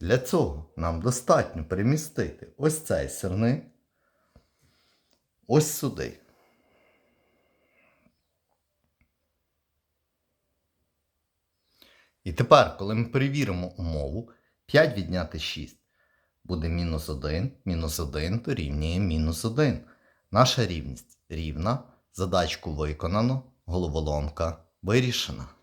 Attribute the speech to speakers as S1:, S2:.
S1: Для цього нам достатньо перемістити ось цей сирник ось сюди. І тепер, коли ми перевіримо умову, 5 відняти 6 буде мінус 1, мінус 1 дорівнює мінус 1. Наша рівність рівна, задачку виконано, головоломка вирішена.